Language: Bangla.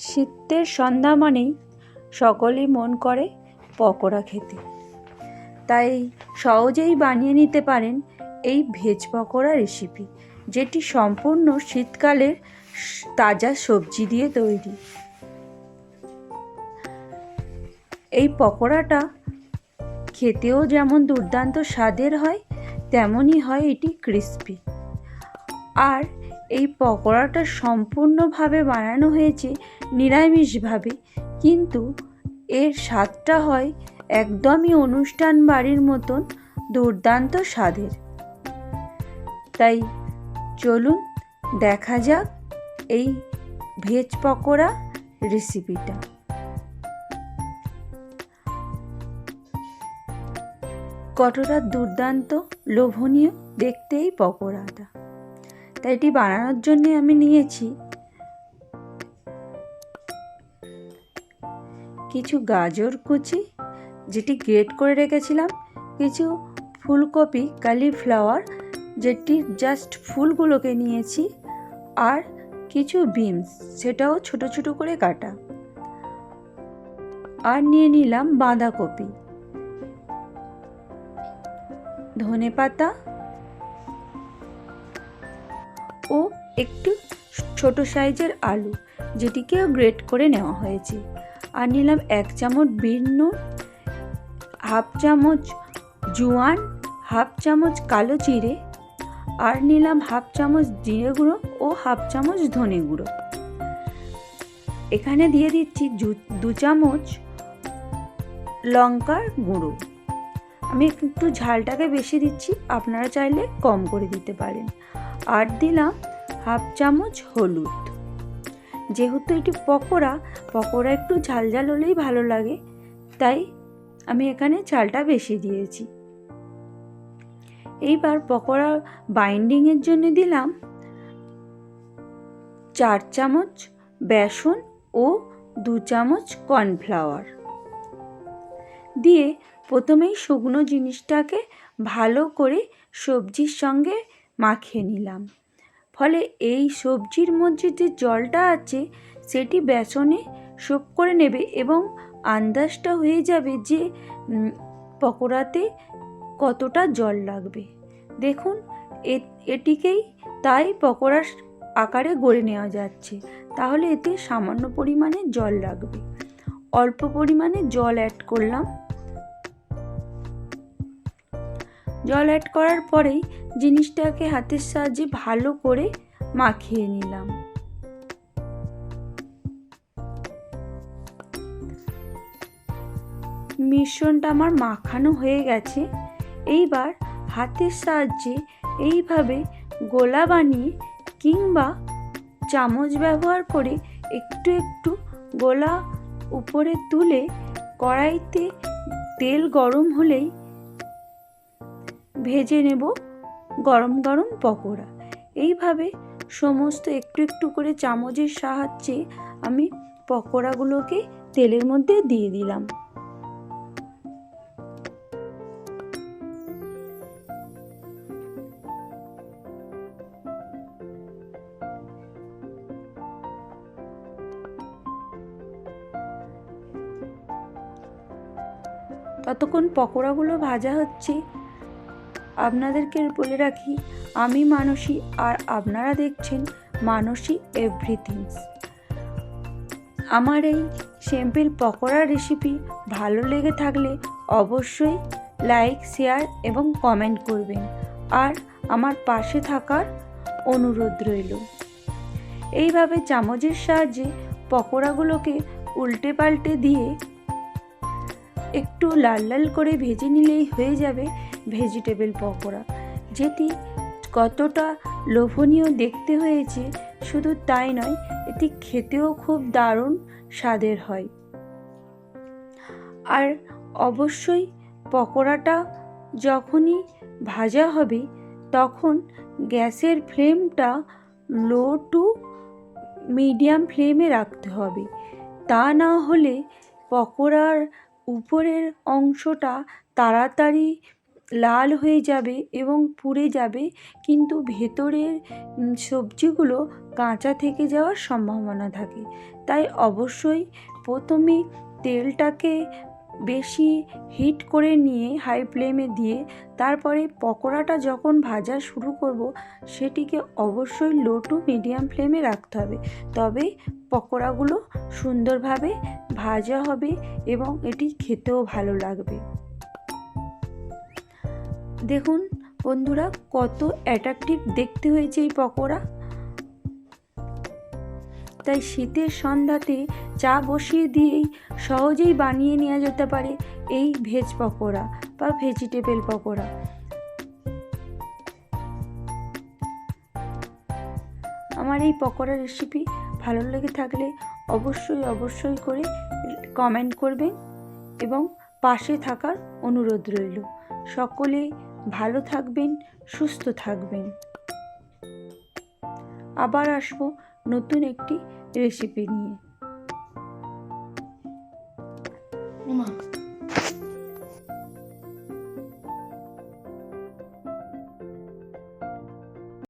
শীতের সন্ধ্যা মানেই সকলেই মন করে পকোড়া খেতে। তাই সহজেই বানিয়ে নিতে পারেন এই ভেজ পকোড়া রেসিপি যেটি সম্পূর্ণ শীতকালের তাজা সবজি দিয়ে তৈরি। এই পকোড়াটা খেতেও যেমন দুর্দান্ত স্বাদের হয়, তেমনই হয় এটি ক্রিস্পি আর এই পকোড়াটা সম্পূর্ণভাবে বানানো হয়েছে নিরামিষভাবে। কিন্তু এর স্বাদটা হয় একদমই অনুষ্ঠান বাড়ির মতন দুর্দান্ত স্বাদের। তাই চলুন দেখা যাক এই ভেজ পকোড়া রেসিপিটা। কতটা দুর্দান্ত, লোভনীয় দেখতেই পকোড়াটা। এটি বানানোর জন্য আমি নিয়েছি। কিছু গাজর কুচি, যেটি গ্রেট করে রেখেছিলাম, কিছু ফুলকপি কালিফ্লাওয়ার যেটি জাস্ট ফুলগুলোকে নিয়েছি, আর কিছু বিনস সেটাও ছোট ছোট করে কাটা। আর নিয়ে নিলাম বাঁধাকপি। ধনে পাতা একটু ছোট সাইজের আলু যেটিকেও গ্রেট করে নেওয়া হয়েছে। আর নিলাম এক চামচ বিট নুন, হাফ চামচ জোয়ান, হাফ চামচ কালো জিরে, আর নিলাম হাফ চামচ জিরে গুঁড়ো ও হাফ চামচ ধনে গুঁড়ো। এখানে দিয়ে দিচ্ছি দু চামচ লঙ্কার গুঁড়ো। আমি একটু ঝালটাকে বেশি দিচ্ছি, আপনারা চাইলে কম করে দিতে পারেন। আর দিলাম হাফ চামচ হলুদ। যেহেতু এটি পকোড়া পকোড়া একটু ঝাল ঝাল হলেই ভালো লাগে, তাই আমি এখানে ঝালটা বেশি দিয়েছি। এইবার পকোড়া বাইন্ডিংয়ের জন্য দিলাম চার চামচ বেসন ও দু চামচ কর্নফ্লাওয়ার। দিয়ে প্রথমেই শুকনো জিনিসটাকে ভালো করে সবজির সঙ্গে মাখিয়ে নিলাম। ফলে এই সবজির মধ্যে যে জলটা আছে, সেটি বেসনে সোপ করে নেবে এবং আন্দাজটা হয়ে যাবে যে পকোড়াতে কতটা জল লাগবে। দেখুন এটিকেই তাই পকোড়ার আকারে গড়ে নেওয়া যাচ্ছে। তাহলে এতে সামান্য পরিমাণে জল লাগবে। অল্প পরিমাণে জল অ্যাড করলাম। জল অ্যাড করার পরেই জিনিসটাকে হাতের সাহায্যে ভালো করে মাখিয়ে নিলাম। মিশ্রণটা আমার মাখানো হয়ে গেছে। এইবার হাতের সাহায্যে এইভাবে গোলা বানিয়ে কিংবা চামচ ব্যবহার করে একটু একটু গোলা উপরে তুলে কড়াইতে তেল গরম হলেই ভেজে নেব গরম গরম পকোড়া। এইভাবে সমস্ত একটু একটু করে চামচের সাহায্যে আমি পকোড়াগুলোকে তেলের মধ্যে দিয়ে দিলাম। ততক্ষণ পকোড়াগুলো ভাজা হচ্ছে। আপনাদেরকে বলে রাখি, আমি মানসী আর আপনারা দেখছেন মানসী এভরিথিংস। আমার এই সিম্পল পকোড়া রেসিপি ভালো লেগে থাকলে অবশ্যই লাইক শেয়ার এবং কমেন্ট করবেন। আর আমার পাশে থাকার অনুরোধ রইল। এইভাবে চামচের সাহায্যে পকোড়াগুলোকে উল্টে পাল্টে দিয়ে একটু লাল লাল করে ভেজে নিলেই হয়ে যাবে। ভেজিটেবল পকোড়া। যেটি কতটা লোভনীয় দেখতে হয়েছে, শুধু তাই নয়, এটি খেতেও খুব দারুণ স্বাদের হয়। আর অবশ্যই পকোড়াটা যখনই ভাজা হবে, তখন গ্যাসের ফ্লেমটা লো টু মিডিয়াম ফ্লেমে রাখতে হবে। তা না হলে পকোড়ার উপরের অংশটা তাড়াতাড়ি লাল হয়ে যাবে এবং পুড়ে যাবে, কিন্তু ভেতরের সবজিগুলো কাঁচা থেকে যাওয়ার সম্ভাবনা থাকে। তাই অবশ্যই প্রথমে তেলটাকে বেশি হিট করে নিয়ে হাই ফ্লেমে দিয়ে তারপরে পকোড়াটা যখন ভাজা শুরু করব, সেটিকে অবশ্যই লো টু মিডিয়াম ফ্লেমে রাখতে হবে। তবে পকোড়াগুলো সুন্দরভাবে ভাজা হবে এবং এটি খেতেও ভালো লাগবে। দেখুন, বন্ধুরা, কত অ্যাট্রাকটিভ দেখতে হয়েছে এই পকোড়া। তাই শীতের সন্ধ্যাতে চা বসিয়ে দিয়েই সহজেই বানিয়ে নেওয়া যেতে পারে এই ভেজ পকোড়া বা ভেজিটেবল পকোড়া। আমার এই পকোড়া রেসিপি ভালো লেগে থাকলে অবশ্যই অবশ্যই করে কমেন্ট করবেন এবং পাশে থাকার অনুরোধ রইল। সকলে ভালো থাকবেন সুস্থ থাকবেন। আবার আসব নতুন একটি রেসিপি নিয়ে।